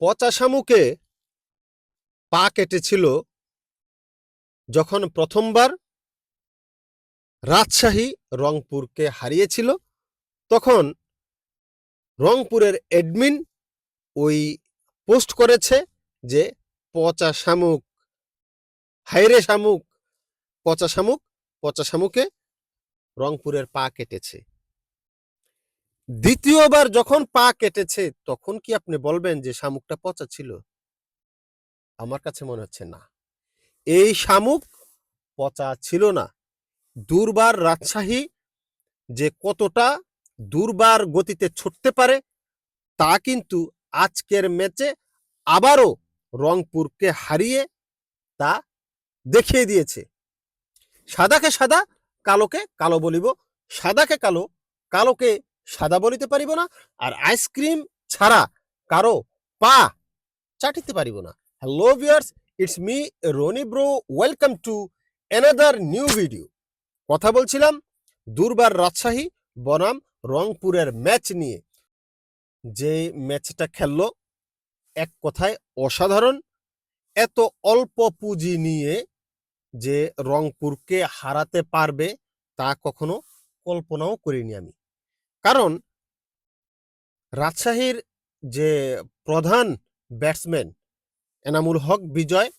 পচা শামুকে পা কেটেছিল যখন প্রথমবার রাজশাহী রংপুরকে হারিয়েছিল, তখন রংপুরের অ্যাডমিন ওই পোস্ট করেছে যে পচা শামুক হাইরে শামুক, পচা শামুক, পচা শামুকে রংপুরের পা কেটেছে। দ্বিতীয়বার যখন পা কেটেছে, তখন কি আপনি বলবেন যে শামুকটা পচা ছিল? আমার কাছে মনে হচ্ছে না। এই শামুক পচা ছিল না। দুর্বার রাজশাহী যে কতটা দুর্বার গতিতে ছুটতে পারে, তা কিন্তু আজকের ম্যাচে আবারও রংপুরকে হারিয়ে তা দেখিয়ে দিয়েছে। সাদাকে সাদা, কালোকে কালো বলিব। সাদাকে কালো, কালোকে সাদা বলিতে পারিব না, আর আইসক্রিম ছাড়া কারও পা চাটিতে পারিব না। Hello viewers it's me Roni bro welcome to another new video কথা বলছিলাম দুর্বার রাজশাহী, বনাম, রংপুরের ম্যাচ নিয়ে। যে ম্যাচটা খেললো, এক কথায় অসাধারণ। এত অল্প পুঁজি নিয়ে যে রংপুরকে হারাতে পারবে, তা কখনো কল্পনাও করিনি আমি। কারণ রাজশাহীর যে প্রধান ব্যাটসম্যান এনামুল হক বিজয়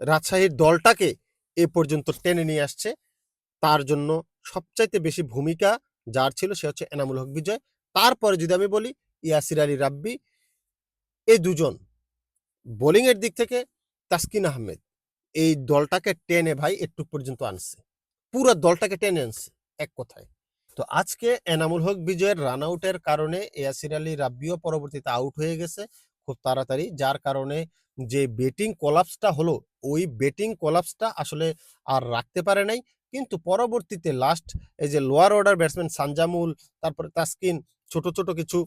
রাজশাহীর দলটাকে এ পর্যন্ত টেনে নিয়ে আসছে। তার জন্য সবচাইতে বেশি ভূমিকা যার ছিল সে হচ্ছে এনামুল হক বিজয়। তারপরে যদি আমি বলি ইয়াসির আলী রাব্বি এই দুজন বোলিং এর দিক থেকে তাসকিন আহমেদ, এই দলটাকে টেনে ভাই একটু পর্যন্ত আনছে। পুরো দলটাকে টেনে আনছে এক কথায়। তো আজকে এনামুল হক বিজয়ের রান আউটের কারণে ইয়াসির আলী রাব্বিও পরবর্তীতে আউট হয়ে গেছে খুব তাড়াতাড়ি। যার কারণে যে ব্যাটিং কলাপসটা হলো, ওই ব্যাটিং কলাপসটা আসলে আর রাখতে পারে নাই। কিন্তু পরবর্তীতে লাস্ট এই যে লোয়ার অর্ডার ব্যাটসম্যান সানজামুল, তারপরে তাসকিন, ছোট ছোট কিছু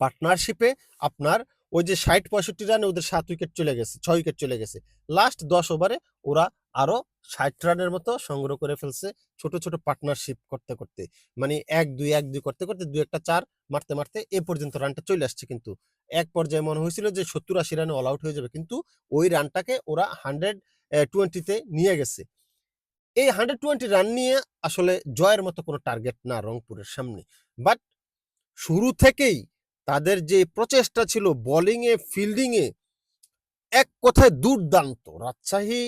পার্টনারশিপে আপনার ওই যে ষাট, পঁয়ষট্টি রানে ওদের সাত উইকেট চলে গেছে, ছয় উইকেট চলে গেছে। লাস্ট দশ ওভারে ওরা আরও ষাট রানের মতো সংগ্রহ করে ফেলছে ছোট ছোট পার্টনারশিপ করতে করতে। মানে এক, দুই এক, দুই করতে করতে দুই একটা চার মারতে মারতে এ পর্যন্ত রানটা চলে আসছে কিন্তু। এক পর্যায়ে মনে হয়েছিল যে সত্তর, আশি রানে অল আউট হয়ে যাবে কিন্তু ওই রানটাকে ওরা হান্ড্রেড টোয়েন্টিতে নিয়ে গেছে। এই হান্ড্রেড টোয়েন্টি রান নিয়ে আসলে জয়ের মতো কোনো টার্গেট না রংপুরের সামনে। বাট শুরু থেকেই তাদের যে প্রচেষ্টা ছিল বোলিংয়ে ফিল্ডিংয়ে এক কথায় দুর্দান্ত। রাজশাহী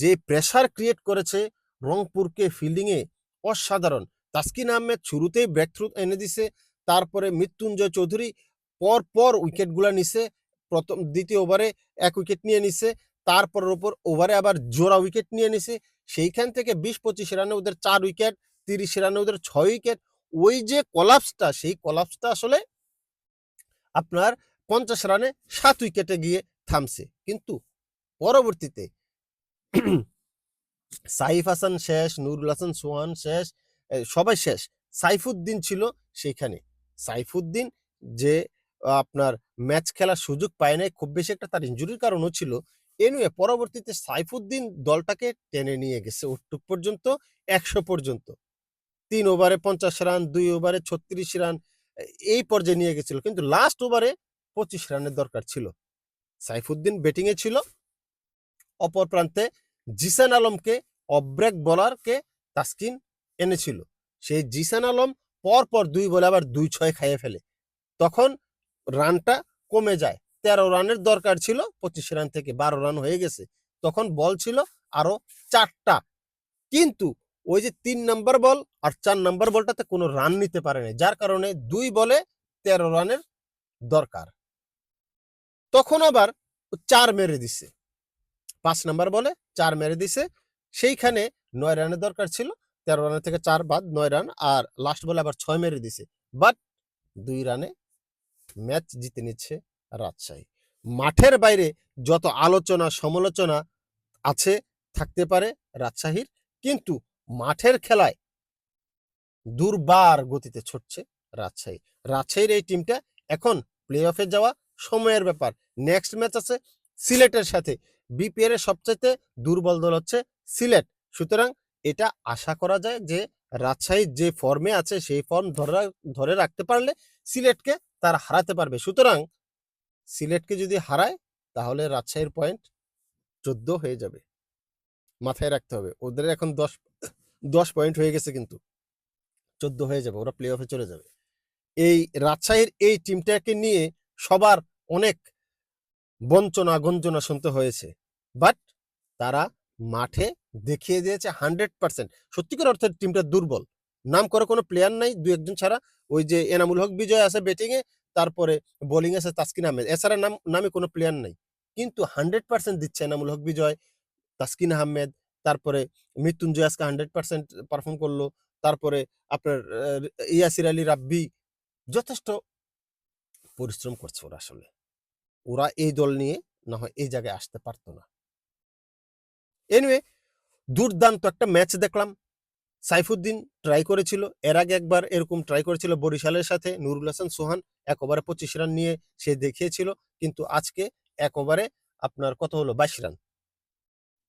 যে প্রেসার ক্রিয়েট করেছে রংপুরকে ফিল্ডিংয়ে অসাধারণ। তাসকিন আহমেদ শুরুতেই ব্রেকথ্রু এনে দিছে, তারপরে মৃত্যুঞ্জয় চৌধুরী পর পর উইকেটগুলো নিছে, প্রথম, দ্বিতীয় ওভারে এক উইকেট নিয়ে নিছে, তারপরের ওপর ওভারে আবার জোড়া উইকেট নিয়ে নিছে। সেইখান থেকে বিশ পঁচিশ রানে ওদের চার উইকেট তিরিশ রানে ওদের ছয় উইকেট ওই যে কলাপসটা সেই কলাপসটা আসলে আপনার পঞ্চাশ রানে সাত উইকেটে গিয়ে থামছে। কিন্তু পরবর্তীতে সাইফ হাসান শেষ, নুরুল হাসান, সোহান শেষ সবাই শেষ। সাইফুদ্দিন ছিল সেখানে সাইফুদ্দিন যে আপনার ম্যাচ খেলার সুযোগ পায় নাই, খুব বেশি একটা তার ইঞ্জুরির কারণও ছিল। এনুয়ে পরবর্তীতে সাইফুদ্দিন দলটাকে টেনে নিয়ে গেছে ওটুক পর্যন্ত, একশো পর্যন্ত। তিন ওভারে পঞ্চাশ রান, দুই ওভারে ছত্রিশ রান এই পর্যায়ে নিয়ে গেছিল। কিন্তু লাস্ট ওভারে পঁচিশ রানের দরকার ছিল। সাইফুদ্দিন ব্যাটিংয়ে ছিল। অপর প্রান্তে জিসান আলমকে, অব্রেক বলারকে তাসকিন এনেছিল। সেই জিসান আলম পর পর দুই বলে আবার দুই ছয় খাইয়ে ফেলে। তখন রানটা কমে যায়। তেরো রানের দরকার ছিল, পঁচিশ রান থেকে বারো রান হয়ে গেছে। তখন বল ছিল আরও চারটা। কিন্তু ওই যে তিন নাম্বার বল আর চার নাম্বার বলটাতে কোনো রান নিতে পারে না যার কারণে দুই বলে তেরো রানের দরকার। তখন আবার চার মেরে দিছে। পাঁচ নাম্বার বলে, চার মেরে দিছে। সেইখানে নয় রানের দরকার ছিল, তেরো রানের থেকে চার বাদ, নয় রান, আর লাস্ট বলে আবার ছয় মেরে দিছে। বাট দুই রানে ম্যাচ জিতে নিচ্ছে রাজশাহী। মাঠের বাইরে যত আলোচনা, সমালোচনা আছে, থাকতে পারে রাজশাহীর, কিন্তু মাঠের খেলায় দুর্বার গতিতে ছুটছে রাজশাহী। রাজশাহীর এই টিমটা এখন প্লে অফে যাওয়া সময়ের ব্যাপার। নেক্সট ম্যাচ আছে সিলেটের সাথে। বিপিএল এর সবচাইতে দুর্বল দল হচ্ছে সিলেট। সুতরাং এটা আশা করা যায় যে রাজশাহী যে ফর্মে আছে সেই ফর্ম ধরে ধরে রাখতে পারলে সিলেটকে তারা হারাতে পারবে। সুতরাং সিলেটকে যদি হারায় তাহলে রাজশাহীর পয়েন্ট চোদ্দ হয়ে যাবে। মাথায় রাখতে হবে। ওদের এখন দশ দশ পয়েন্ট হয়ে গেছে কিন্তু। চোদ্দ হয়ে যাবে। ওরা প্লে অফে চলে যাবে। এই রাজশাহীর এই টিমটাকে নিয়ে সবার অনেক বঞ্চনা গঞ্জনা শুনতে হয়েছে। বাট তারা মাঠে দেখিয়ে দিয়েছে হান্ড্রেড পার্সেন্ট সত্যিকার অর্থে টিমটা দুর্বল। নাম করে কোনো প্লেয়ার নাই, দু একজন ছাড়া। ওই যে এনামুল হক, বিজয় আছে ব্যাটিংয়ে তারপরে বোলিং আছে তাসকিন আহমেদ। এছাড়া নাম, নামে কোনো প্লেয়ার নাই। কিন্তু হান্ড্রেড পার্সেন্ট দিচ্ছে এনামুল হক, বিজয়, তাসকিন আহমেদ, তারপরে মৃত্যুঞ্জয় আজকে হান্ড্রেড পার্সেন্ট পারফর্ম করল। তারপরে আপনার ইয়াসির আলী রাব্বি। যথেষ্ট পরিশ্রম করছে ওরা আসলে। ওরা এই দল নিয়ে না হয় এই জায়গায় আসতে পারতো না। এনিওয়ে দুর্দান্ত একটা ম্যাচ দেখলাম। সাইফুদ্দিন ট্রাই করেছিল। এর আগে একবার এরকম ট্রাই করেছিল বরিশালের সাথে। নুরুল হাসান, সোহান এক ওভারে পঁচিশ রান নিয়ে সে দেখিয়েছিল। কিন্তু আজকে এক ওভারে আপনার কত হলো? বাইশ রান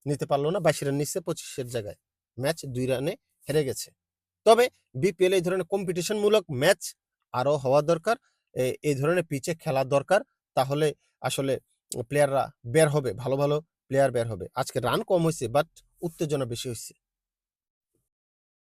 নিতে পারল না। বাইশ রান নিচ্ছে পঁচিশের জায়গায়। ম্যাচ দুই রানে হেরে গেছে। তবে বিপিএল এই ধরনের কম্পিটিশনমূলক ম্যাচ আরও হওয়া দরকার। এই ধরনের পিচে খেলা দরকার। তাহলে আসলে প্লেয়াররা বের হবে। ভালো ভালো প্লেয়ার বের হবে। আজকে রান কম হয়েছে বাট উত্তেজনা বেশি হয়েছে